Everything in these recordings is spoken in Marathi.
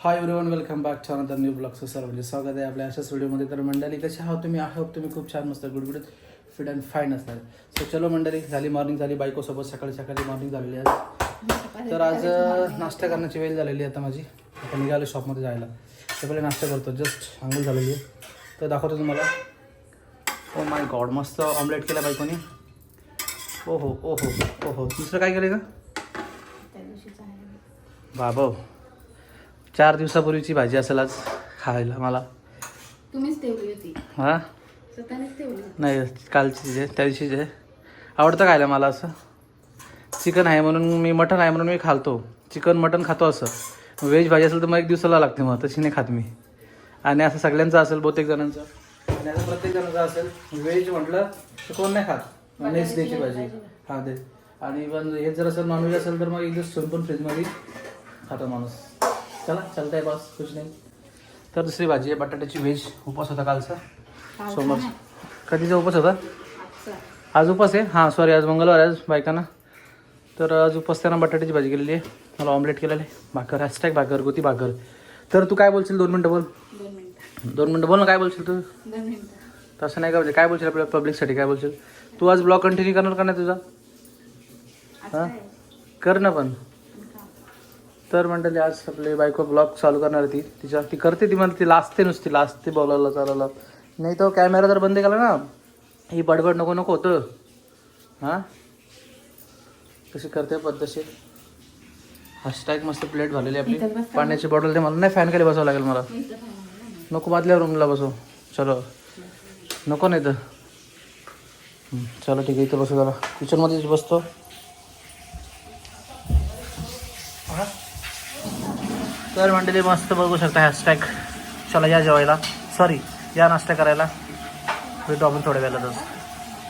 Hi everyone welcome back to another new blog sir म्हणजे स्वागत आहे आपल्या अशाच व्हिडिओमध्ये तर मंडळी कशी आहोत तुम्ही? आय होप तुम्ही खूप छान मस्त गुडगुडीत फिट अँड फाईन असणार. सो चलो मंडळी झाली मॉर्निंग झाली बायकोसोबत सकाळी सकाळी मॉर्निंग झालेली आज. तर आज नाश्ता करण्याची वेळ झालेली आहे आता माझी. आता निघालो शॉपमध्ये जायला. ते पहिले नाश्ता करतो. जस्ट आंघोळ झालेली आहे. तर दाखवतो तुम्हाला. ओ माय गॉड मस्त ऑमलेट केला बायकोने. ओ हो ओ हो ओ हो दुसरं काय केलं का बाबा चार दिवसापूर्वीची भाजी असेल आज खायला मला. तुम्हीच ठेवली होती. हां? स्वतःनेच ठेवली होती. नाही कालची जे त्या दिवशी जे आवडतं खायला मला असं? चिकन आहे म्हणून मी मटन आहे म्हणून मी खालतो. चिकन मटन खातो असं. व्हेज भाजी असेल तर मग एक दिवसाला लागते मग तशी नाही खात मी. आणि असं सगळ्यांचं असेल बहुतेक जणांचं. आणि असं प्रत्येक जणांचं असेल व्हेज म्हटलं तर कोण नाही खात. नेक्स्ट डेची भाजी. हां ते आणि पण हे जर असेल नॉनव्हेज असेल तर मग एक दिवस पण फ्रीजमध्ये खातो माणूस. चला चालतंय बस कुछ नाही. तर दुसरी भाजी आहे बटाट्याची व्हेज उपवास होता कालचा. सोमवार कधीचा उपवास होता. आज उपास आहे? हां सॉरी आज मंगळवार आहे आज बायकांना. तर आज उपास त्यांना बटाट्याची भाजी केलेली आहे. मला ऑमलेट केलेलं आहे. भाकर हॅशटॅग भाकर गोती भाकर. तर तू काय बोलशील दोन मिनटं बोल. दोन मिनिटं. बोल ना काय बोलशील तू? तसं नाही का म्हणजे काय बोलशील आपल्या पब्लिकसाठी काय बोलशील? तू आज ब्लॉग कंटिन्यू करणार का नाही तुझा? हा? कर ना पण? तर मंडळी आज आपली बायको ब्लॉग चालू करणार ती. तिच्या ती करते ती मला ती लाजते नुसती लाजते बोलायला चालायला. नाही तर कॅमेरा जर बंद केला ना ही बडबड नको नको होतं. हां? कशी करते पद्धतशीर? हॅशटॅग मस्त प्लेट झालेली आपली. पाण्याची बॉटल ते मला. नाही फॅन खाली बसावं लागेल मला. नको बादल्या रूमला बसव चलो. नको नाही तर. चलो ठीक आहे इथं बसू जरा. किचनमध्येच बसतो. तर मंडळी मस्त बघू शकता हॅशटॅग चला या जेवायला. सॉरी या नाश्ता करायला. भेटू आपण थोड्या वेळातच.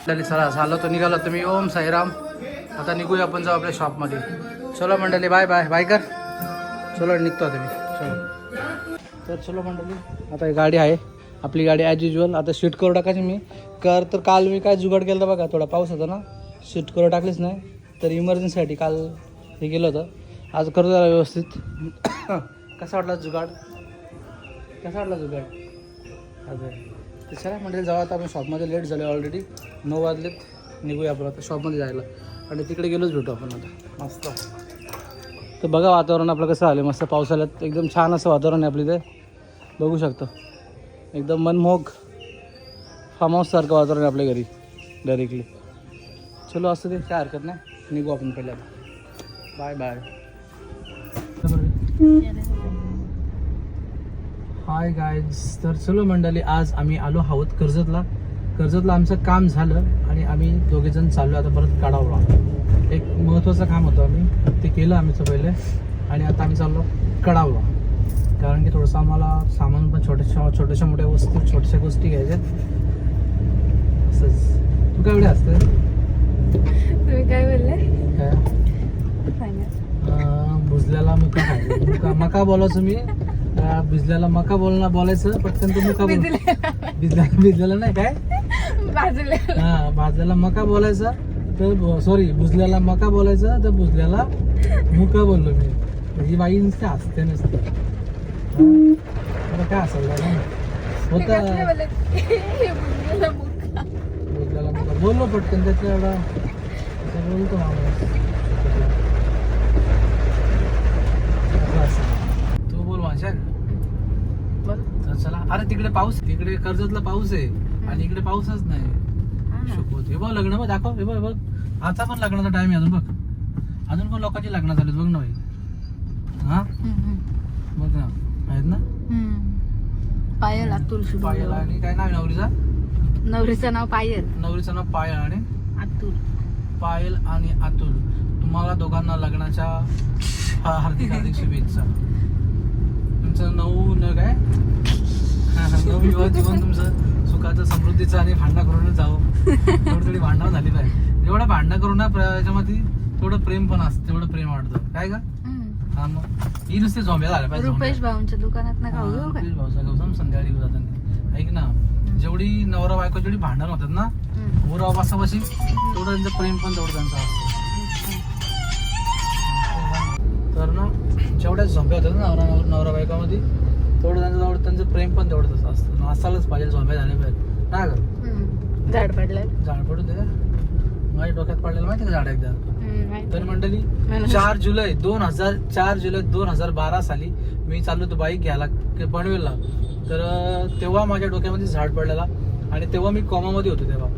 मंडळी चला झालं तर निघालो तुम्ही. ओम साईराम. आता निघूया आपण जाऊ आपल्या शॉपमध्ये चलो मंडळी बाय बाय बाय कर. चलो निघतो आता मी. चलो. तर चलो मंडळी आता एक गाडी आहे. आपली गाडी ॲज युजल आता शूट करू टाकायची मी. कर तर काल मी काय जुगाड केलं होतं बघा थोडा पाऊस होता ना. शूट करू टाकलीच नाही. तर इमर्जन्सीसाठी काल हे गेलं होतं. आज करू जरा व्यवस्थित. कसा वाटला जुगाड? कसा वाटला जुगाड? अजून तर चला म्हणजे जाऊ आता आपण शॉपमध्ये लेट झालो ऑलरेडी नऊ वाजलेत. निघूया आपण आता शॉपमध्ये जायला. आणि तिकडे गेलोच भेटू आपण आता. मस्त. तर बघा वातावरण आपलं कसं आलं मस्त पावसाळ्यात एकदम छान असं वातावरण आहे आपलं इथे. बघू शकतो. एकदम मनमोहक फार्म हाऊससारखं वातावरण आहे आपल्या घरी. डायरेक्टली चलो असं ते काय हरकत नाही. निघू आपण पहिल्या बाय बाय हाय गायज तर चलो मंडळी आज आम्ही आलो आहोत कर्जतला. कर्जतला आमचं काम झालं आणि आम्ही दोघेजण चाललो आता परत काढावला एक महत्त्वाचं काम होतं आम्ही. ते केलं आम्ही पहिले. आणि आता आम्ही चाललो कडावला कारण की थोडंसं आम्हाला सामान पण छोट्याशा छोट्याशा मोठ्या वस्तू छोट्याशा गोष्टी घ्यायच्यात असंच तू काय एवढे असते तुम्ही काय बोलले? काय? भुजल्याला मका खायचं. मुका मका बोलायचं मी भिजल्याला मका बोलणं बोलायचं पटकन तू मुका बोल? भिजल्या भिजलेला नाही काय? बाजूला हा भाजल्याला मका बोलायचा तर सॉरी भुजल्याला मका बोलायचा तर भुजल्याला मुका बोललो मी. ही बाई नुसते हसते नसते? आता काय ना कसले होता. भुजल्याला मुका. बोललो पटकन त्याच्या एवढा असं बोलतो माणूस असं असं. तू बोल माझ्या बोल. तर चला अरे तिकडे पाऊस तिकडे कर्जतला पाऊस आहे. आणि इकडे पाऊसच नाही. हा. शपथ हे बघ लग्न बघ दाखव. हे बघ बघ. आता पण लग्नाचा टाइम आहे अजून बघ. अजून पण लोकांची लग्न झालीत. बघ ना भाई हा. बघ ना. आहेत ना. पायल अतुल पायल आणि काय नाव नवरीचा? नवरीचं नाव पायल. नवरीचं नाव पायल आणि? अतुल. पायल आणि अतुल. तुम्हाला दोघांना लग्नाच्या हार्दिक हार्दिक शुभेच्छा. तुमचं नऊ न काय? विवाह जीवन तुमचं सुखाचं समृद्धीचं आणि भांडणं करूनच जावं. थोडी थोडी भांडणं झाली पाहिजे. जेवढं भांडणं करू ना याच्यामध्ये तेवढं प्रेम पण असतं तेवढं प्रेम वाटतं काय का. हा मग. ही नुसते झोंब्या झाल्या पाहिजे रुपेश भाऊंच्या दुकानात ना खाऊ घेऊ रुपेश भाऊचा गौतम संध्याकाळी घेऊ जाताना. ऐक ना जेवढी नवरा बायको जेवढी भांडण होतात ना का उराव बसाबशी तेवढं त्यांचं प्रेम पण तेवढं त्यांचं असतं. तर ना जेवढ्या झोंब्या होतात ना नवरा नवरा बायकामध्ये तेवढं त्यांचं तेवढं त्यांचं प्रेम पण तेवढं तसं असतं असायलाच पाहिजे झोंब्या झाल्या पाहिजे. ना ग हम्म. झाड पडलं. झाड पडून दे. माझ्या डोक्यात पडलेलं माहिती का झाड एकदा. तर मंडळी चार जुलै दोन हजार चार जुलै दोन हजार बारा साली मी चाललो होतो बाईक घ्यायला क- पनवेलला. तर अं, तेव्हा माझ्या डोक्यामध्ये झाड पडलेला. आणि तेव्हा मी कोमामध्ये होतो तेव्हा.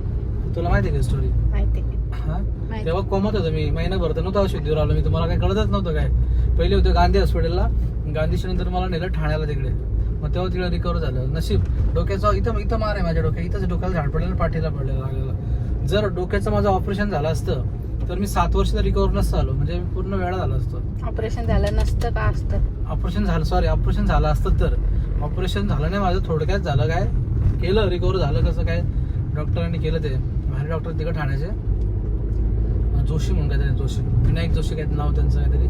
तुला माहिती आहे का स्टोरी माहिती. हा? माहिती. तेव्हा कोमात होतो मी. महिनाभर तर नव्हतं औषधीवर आलो मी. तुम्हाला काही कळतच नव्हतं काय. पहिले होतं गांधी हॉस्पिटलला गांधीच्या नंतर मला नेलं ठाण्याला तिकडे मग तेव्हा तिकडे रिकवर झालं. नशीब डोक्याचा इथं इथं मार आहे माझ्या डोक्यात. इथंच डोक्याला झाड पडलेलं पाठीला पडलेलं लागलेलं. जर डोक्याचं माझं ऑपरेशन झालं असतं तर मी सात वर्ष रिकवर नसतं आलो म्हणजे मी पूर्ण वेळा झालं असतं. ऑपरेशन झालं नसतं का असतं? ऑपरेशन झालं सॉरी ऑपरेशन झालं असतं तर. ऑपरेशन झालं नाही माझं थोडक्यात झालं काय? केलं रिकवर झालं कसं काय? डॉक्टरांनी केलं ते. बाहेर डॉक्टर तिकडे ठाण्याचे. जोशी म्हणून काहीतरी जोशी. विनायक जोशी काहीतरी नाव त्यांचं काहीतरी.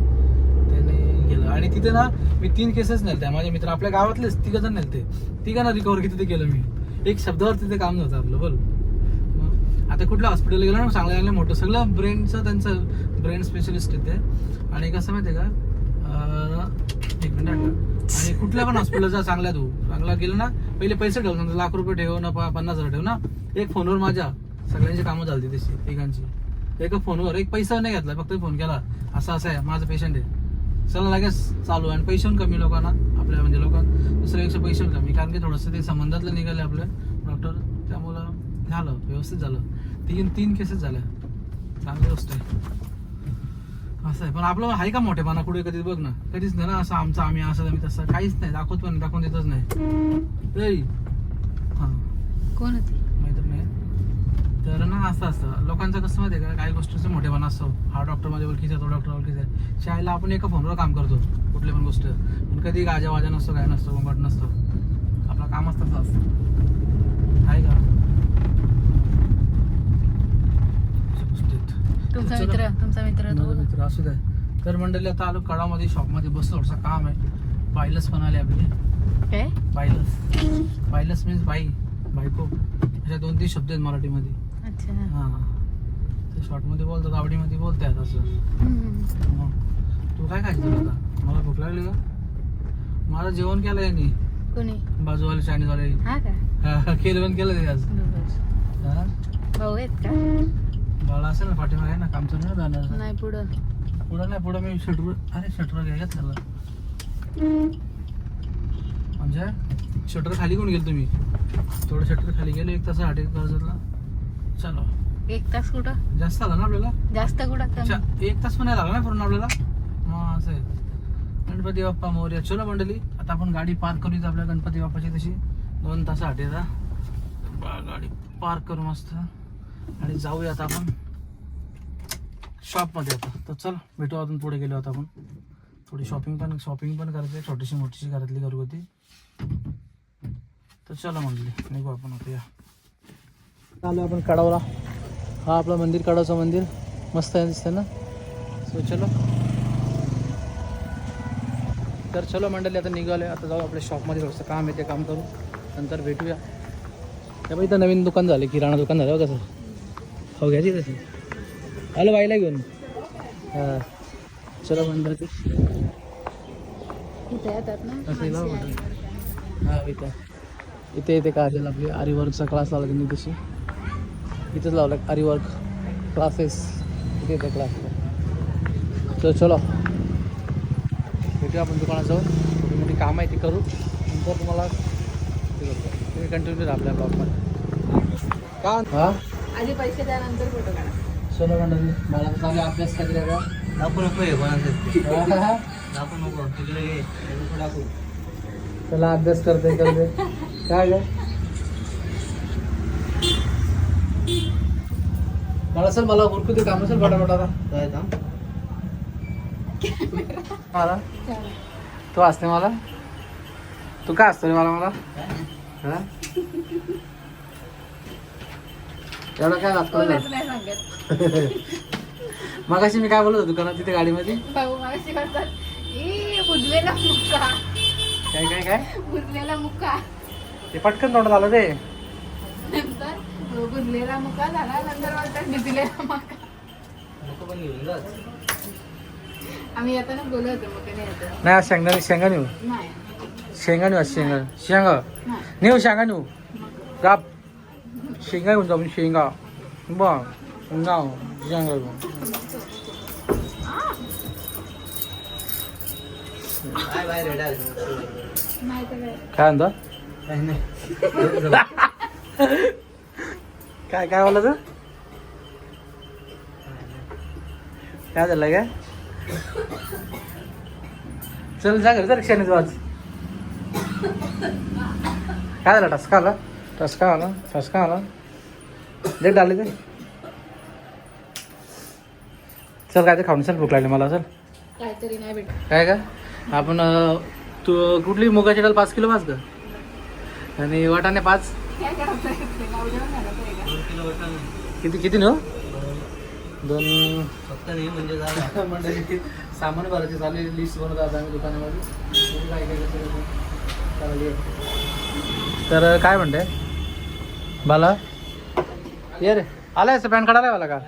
केलं. गेलं आणि तिथे ना मी तीन केसेस नेलते माझे मित्र आपल्या गावातलेच तिघ जण नेलते. तिघांना रिकवर किती तिथे केलं मी? एक शब्दावर तिथे काम नव्हतं आपलं बोल. आता कुठल्या हॉस्पिटल गेलं ना चांगलं चांगलं मोठं. सगळं ब्रेनचं त्यांचं ब्रेन स्पेशलिस्ट तिथे आणि कसं माहिती आहे का? एक मिनिट आणि कुठल्या पण हॉस्पिटलचा चांगला तू. चांगला गेलं ना पहिले पैसे ठेव. समजा लाख रुपये ठेव ना प- पन्नास हजार ठेव ना. एक फोनवर माझ्या सगळ्यांची कामं झाली तशी एकांची एका फोनवर एक पैसा नाही घेतला फक्त फोन केला. असं असं आहे. माझं पेशंट आहे. चला लगेच चालू आहे. आणि पैसे कमी लोकांना आपल्या म्हणजे लोकांना. दुसऱ्यापेक्षा पैसे कमी. कारण की थोडंसं ते संबंधातलं निघाले आपले. डॉक्टर त्यामुळं झालं. व्यवस्थित झालं. तीन तीन केसेस झाल्या. चांगली गोष्ट आहे. असं आहे. पण आपलं आहे का मोठेपणा? कुठे कधी बघ ना. कधीच नाही ना असं आमचं आम्ही असं आम्ही तसं. काहीच नाही. दाखवत पण दाखवून देतच नाही. कोण होती? तर ना असं असतं लोकांचं कसं माहिती आहे का? काही गोष्टीचं मोठेपणा असतो. हा डॉक्टर माझ्या ओळखीचा आहे, तो डॉक्टर ओळखीचा आहे. शाळेला आपण एका फोनवर काम करतो कुठली पण गोष्ट. पण कधी गाजा वाजा नसतो काय नसतो गोंगाट नसतो. आपलं कामच तसं असतं. आहे का. तुमचा. मित्र तुमचा मित्र मित्र असू द्या तर मंडळी आता आलो कडामध्ये शॉपमध्ये बसलो थोडंसं काम आहे. बायलस पण आले आपली. काय? बायलस बायलस मीन्स बाई बायको. अशा दोन तीन शब्द आहेत मराठीमध्ये. अच्छा. हां. ते शॉर्टमध्ये बोलतात आवडीमध्ये बोलतायत असं. मग तू काय खायचं आता? मला भूक लागली का? माझं जेवण केलं यांनी. कोणी? बाजूवाले चायनीजवाले हा का? केलं पण केलं ते आज. बरोबर. हा? भाऊ आहेत का? बाळा असेल ना पाठीमागे आहे ना काम चालू ना जाणार. नाही पुढं. पुढं नाही पुढं मी शटर अरे शटर घ्या त्याला. म्हणजे शटर खाली कोण गेलो तुम्ही? थोडं शटर खाली गेलो एक तास आठी कर्जतला चलो. एक तास कुठं? जास्त आला ना आपल्याला? जास्त कुठं? एक तास पण नाही लागला ना पूर्ण आपल्याला? मग असं आहे. गणपती बाप्पा मोर्या. चलो मंडळी आता आपण गाडी पार्क करू इथं आपल्या गणपती बाप्पाची तशी. दोन तास आठ गाडी पार्क करू मस्त. आणि जाऊया आता आपण. शॉपमध्ये आता. तर चल भेटू अजून पुढे गेलो आता आपण. थोडी शॉपिंग पण शॉपिंग पण करायची छोटीशी मोठीशी घरातली घरगुती. तर चला म्हणली निघू आपण आता. या. आलो आपण कडावला हा आपलं मंदिर कडावचं मंदिर. मस्त आहे दिसतंय ना? सो चलो. तर चलो मंडळी आता निघालो आता जाऊ आपल्या शॉपमध्ये थोडंसं काम आहे ते काम करू. नंतर भेटूया. त्या इथं नवीन दुकान झालं किराणा दुकान झालं बघा कसं हो घ्यायची तशी आलो बाईला घेऊन. हां. चलो मंडळी. आहे. हां इथं. इथे इथे काजल आपली. आरीवर्कचा क्लास लावला त्यांनी तशी. इथंच लावला आरीवर्क क्लासेस इथे इथे क्लास तर चलो भेटूया आपण दुकानात जाऊन. छोटी मोठी कामं आहे ती करू. नंतर तुम्हाला. तुम्ही कंटिन्यू राहा आपल्या ब्लॉगमध्ये का? हां? आधी पैसे द्यानंतर फोटो काढा. चलो मंडळी मला चांगला अभ्यास आहे का दाखवू नको हे कोणाचं. दाखवू नको तिकडे दाखवू त्याला अभ्यास करते करते. काय ग? मला सर मला उरकू ते काम फटाफट थांब मला? तू असते मला? तू काय असतो रे मला? मला? एवढं काय लागतं सांगत. मगाशी मी काय बोलत होतो दुकानात तिथे गाडीमध्ये? भाऊ मागाशी करतात ए बुजलेला मुक्का. काय काय काय? ते पटकन तोंडात आलं रे. नंतर बुजलेला मुक्का झाला नंतर म्हणतात भिजलेला मका. नको पण घेऊन जा. आम्ही येताना बोलत होतो मग नाही येतो. नाही आज शेंगा शेंगा नेऊ? नाही. शेंगा नेऊ आज शेंगा? शेंगा? नाही नेऊ शेंगा नेऊ? राप शेंगा घेऊन जाऊ आपण शेंगा. बा नाव शेंगा घेऊन. काय? रेडा म्हणतो? नाही. काय काय बोलला तू? काय झालं काय? चल जा घरी जर क्षणीच वाज काय झालं टसका आला? टसका आला टसका आला. लेट आले ते. चल काय ते खाऊन चल भूक लागली मला चल. काहीतरी नाही काय का? आपण तू कुठली मुगाची डाळ पाच किलो पाच का आणि वाटाणे पाच? झालं. किती किती नेऊ दोन फक्त नाही म्हणजे झालं. मंडळी सामान भरायचे चालू लिस्ट बनवत आता आम्ही दुकानामध्ये. काय काय. तर काय म्हणते? बाला? ये रे. आलाय पॅन कार्ड आलाय मला का?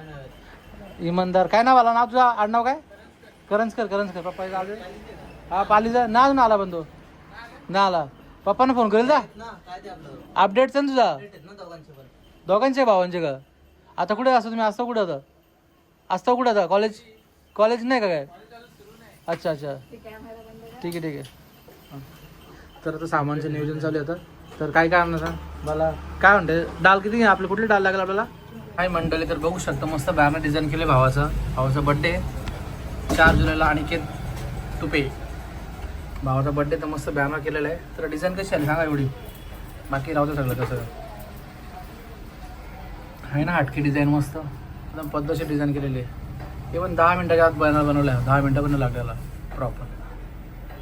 इमानदार. काय नाव आला नाव तुझा? आडनाव काय? करंजकर करंजकर. पप्पा दे हा पालीचा ना अजून आला पण तो. ना आला. पप्पानं फोन करेल जा अपडेटचा ना तुझा? दोघांचे भावांचे का? आता कुठे असतो तुम्ही? असता कुठं आता? असता कुठं आता? कॉलेज कॉलेज नाही का काय? अच्छा अच्छा. ठीक आहे ठीक आहे. हां. तर आता सामानचं नियोजन चालू आहे आता. तर काय काय आणणार मला काय म्हणते? डाल किती आपलं कुठली डाल लागेल आपल्याला? काय मंडळी तर बघू शकता मस्त बॅनर डिझाईन केले भावाचा. भावाचा बड्डे चार जुलैला अनिकेत तुपे. भावाचा बड्डे तर मस्त बॅनर केलेला आहे. तर डिझाईन कशी आली सांगा एवढी. बाकी राहतं सगळं कसं आहे ना हटकी डिझाईन मस्त. एकदम पद्धतशीर डिझाईन केलेली आहे. इवन दहा मिनटाच्या आत बॅनर बनवलं आहे दहा मिनटं पण लागलेला. प्रॉपर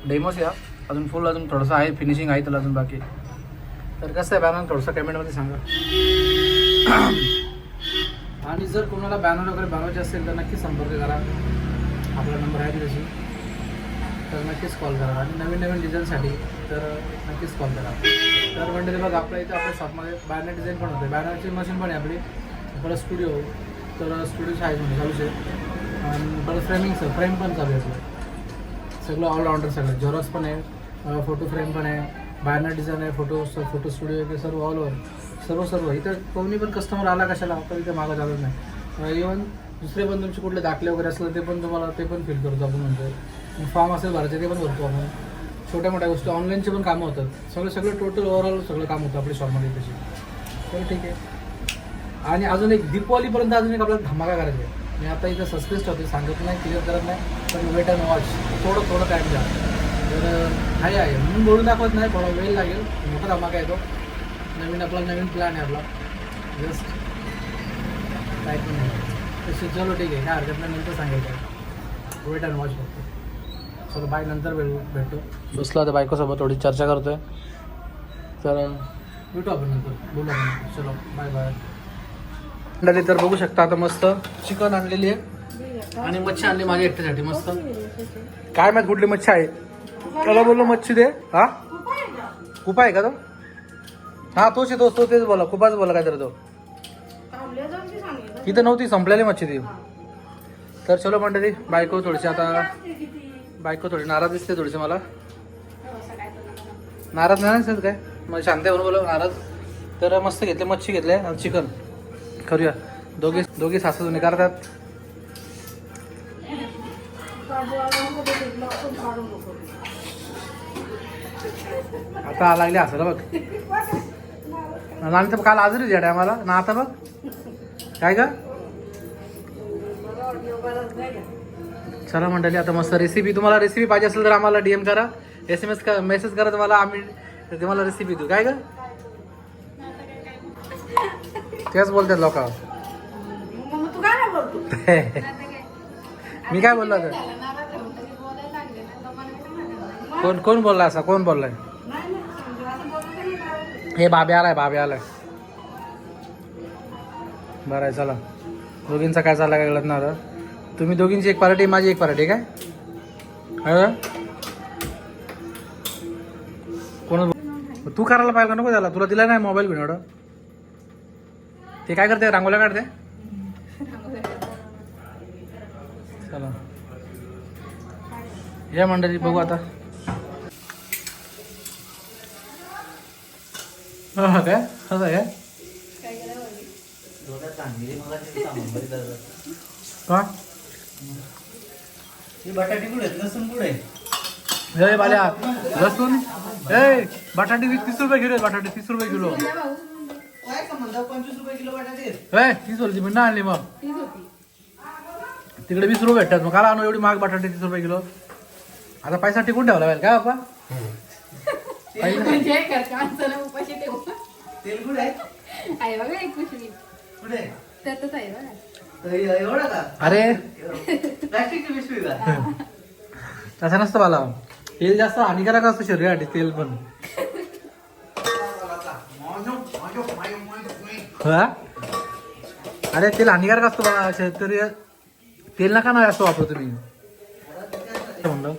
डेमोच या. अजून फुल अजून थोडंसं आहे. फिनिशिंग आहे त्याला अजून बाकी. तर कसं आहे बॅनर थोडंसं कमेंटमध्ये सांगा. आणि जर कोणाला बॅनर वगैरे बनवायचे असेल तर नक्की संपर्क करा. आपला नंबर आहे तशी तर नक्कीच कॉल करा. आणि नवीन नवीन डिझाईनसाठी तर नक्कीच कॉल करा. तर म्हणजे बघा आपल्या इथं आपल्या शॉपमध्ये बॅनर डिझाईन पण होते. बॅनरची मशीन पण आहे आपली. परत स्टुडिओ तर स्टुडिओ आहे म्हणजे चालूच आहे. आणि परत फ्रेमिंगचं फ्रेम पण चालू आहे सगळं ऑलराऊंडर सगळं. झेरॉक्स पण आहे. फोटो फ्रेम पण आहे. बॅनर डिझाईन आहे. फोटो फोटो स्टुडिओ आहे सर्व ऑल ओव्हर सर्व सर्व. इथं कोणी पण कस्टमर आला कशाला? तर इथे मागं चालत नाही. इवन दुसरे पण तुमचे कुठले दाखले वगैरे असले ते पण तुम्हाला ते पण फील करतो आपण म्हणतो फॉर्म असेल भरायचे ते पण भरतो आपण. छोट्या मोठ्या गोष्टी ऑनलाईनचे पण कामं होतात. सगळं सगळं टोटल ओव्हरऑल सगळं काम होतं आपल्या शॉपमध्ये तशी. तर ठीक आहे. आणि अजून एक दीपावलीपर्यंत अजून एक आपल्याला धमाका करायचा आहे. मी आता इथं सस्पेस्ट होते सांगत नाही क्लिअर करत नाही पण वेट अँड वॉच थोडं थोडं टाईम द्या. तर आहे आहे. म्हणून बोलून दाखवत नाही थोडा वेळ लागेल. मोठा धमाका येतो नवीन आपला नवीन प्लॅन आहे आपला. जस्ट काय पण नाही तशी चलो ठीक आहे. काय हरकत नाही नंतर सांगायचं वेट अँड वॉच फक्त. चलो बाय नंतर भेटू भेटतो बसलो आता बायकोसोबत थोडी चर्चा करतोय. तर भेटू आपण नंतर. बोलू आपण. चलो बाय बाय मंडळी तर बघू शकता आता मस्त. चिकन आणलेली आहे. आणि मच्छी आणली माझ्या एकट्यासाठी. मस्त. काय माहीत कुठली मच्छी आहे? त्याला बोललो मच्छी दे. हा? कुपा आहे का तो? हा तोच आहे तोच तो तेच बोला. कुपाच बोला काय तर तो. इथं नव्हती संपलेली मच्छी ती. तर चलो मंडळी बायको थोडीशी आता बायको थोडी नाराज दिसते थोडीशी मला. नाराज नाही दिसत काय? मग शांत म्हणून बोला नाराज. तर मस्त घेतले मच्छी घेतले आणि चिकन. करूया. दोघी दोघी सासू जुने करतात. आता लागली असं बघ. आणि तर काल आजरी जेड आम्हाला ना आता बघ. काय का? चला मंडळी आता मस्त रेसिपी तुम्हाला रेसिपी पाहिजे असेल तर आम्हाला डीएम करा. एस एम एस का मेसेज करा तुम्हाला आम्ही तुम्हाला रेसिपी देऊ. काय का तेच बोलतात लोक. मी काय बोललो आता? कोण कोण बोलला असा? कोण बोललाय? हे बाबे आलाय बाबे आलाय. बरं आहे चला. दोघींचा काय चालला काय ना आता? तुम्ही दोघींची एक पार्टी माझी एक पार्टी काय? हं? कोण तू करायला पाहिजे का? नको त्याला. तुला दिला नाही मोबाईल घेऊन एवढं ते काय करते? रांगोल्या काढते? चला. या मंडळी बघू आता. हा काय? असं आहे काय काय केलं वहिनी? थोडं चांगली मला ते सामान बरी दादा. का ही बटाटी कुठे आहेत? लसूण कुठे आहे? हे बाल्या लसूण ए बटाटे वीस तीस रुपये किलो आहेत, बटाटे तीस रुपये किलो काय संबंध पंचवीस रुपये किलो बटाटे आहेत. ए तीस होती मी ना आणली मग तीच होती तिकडे वीस रुपये भेटतात मग काला आणू एवढी महाग बटाटे तीस रुपये किलो आता पैसा टिकून ठेवला पाहिजे काय बाबा म्हणजे घरच्या माणसाला उपाशी ठेवू तेल कुठे आहे? आहे बघा एक पिशवी कुठे आहे? त्यातच आहे बघा एवढं का? अरे. प्लास्टिकची पिशवी का? तसं नसतं मला तेल जास्त हानिकारक असतं शरीरासाठी तेल पण. हा? अरे तेल हानिकारक असतो बघा शेतकरी तेल नका ना असं वापरू तुम्ही. काय म्हणलं.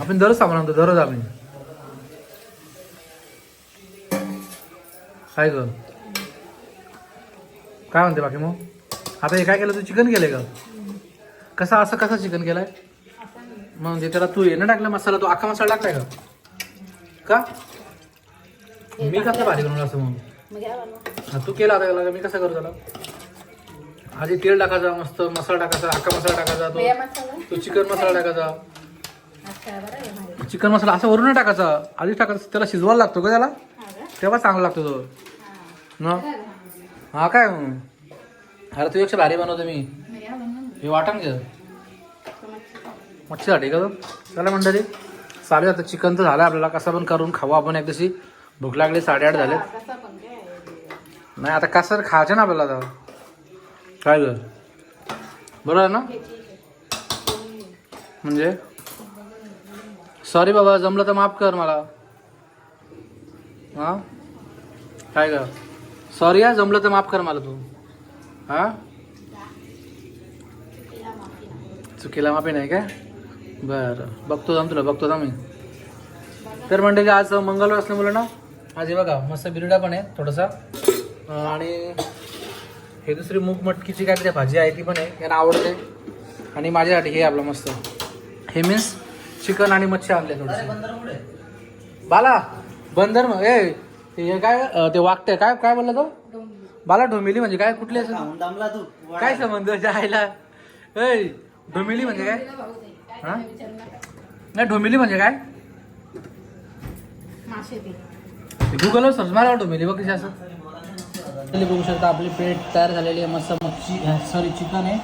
आपण दररोज सामान आणतो दररोज आम्ही. काय ग? काय म्हणते बाकी मग? आता हे काय केलं तू? चिकन केलंय का? कसं असं कसं चिकन केलंय? ते त्याला तू येणं टाकलं मसाला तू अख्खा मसाला टाकलाय का? का? मी कसं भारी बनवलं असं मग? तू केला आता मी कसं करू त्याला? आधी तेल टाकायचा मस्त मसाला टाकायचा अख्खा मसाला टाकायचा तो मसाला? तो चिकन मसाला टाकायचा. चिकन मसाला असं वरून टाकायचा. आधी टाकायचा त्याला शिजवायला लागतो का त्याला? तेव्हा चांगला लागतो तो. ना? हा काय? अरे तू एकशे भारी बनवतो मी. हे वाटण घे. मच्छीसाठी का चला मंडळी चालेल आता. चिकन तर झालं आपल्याला कसं पण करून खाऊ आपण एक दिवशी. भूक लागली साडेआठ झाले. नाही आता कसं खायचं ना आपल्याला आता. काय ग? बरोबर आहे ना? म्हणजे? सॉरी बाबा जमलं तर माफ कर मला. हा? काय ग? सॉरी हा जमलं तर माफ कर मला तू. हा? चुकीला माफी नाही का? बरं बघतो जाम तुला बघतो जा मी. तर मंडळी आज मंगळवार असल्यामुळे ना आज हे बघा मस्त बिरडा पण आहे थोडासा. आणि हे दुसरी मूग मटकीची काहीतरी भाजी आहे ती पण आहे यांना आवडते. आणि माझ्यासाठी हे आपलं मस्त. हे मीन्स चिकन आणि मच्छी आणले थोडं आहे? बाला बंदर मग ए ते हे काय अं, ते वागते काय काय बोलला तो. बाला ढोमिली म्हणजे काय? कुठली असं? खाऊन दमला तू काय संबंध जायला? ए ढोमिली म्हणजे काय? हा? नाही ढोमिली म्हणजे काय? मासे ते. गुगलवर सर्च मारा ढोमिली बघ कशी असं. तुम्ही बघू शकता आपली प्लेट तयार झालेली आहे मस्त मच्छी सॉरी चिकन आहे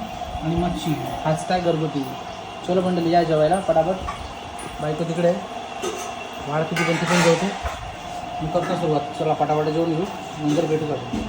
आणि मच्छी हाच काय घरगुती. चलो मंडळी या जेवायला पटापट. बायको तिकडे आहे. वाढ किती पण तिकडून जेवते. मी करतो सुरुवात. चला पटापट जेवून घेऊ. नंतर भेटू आपण.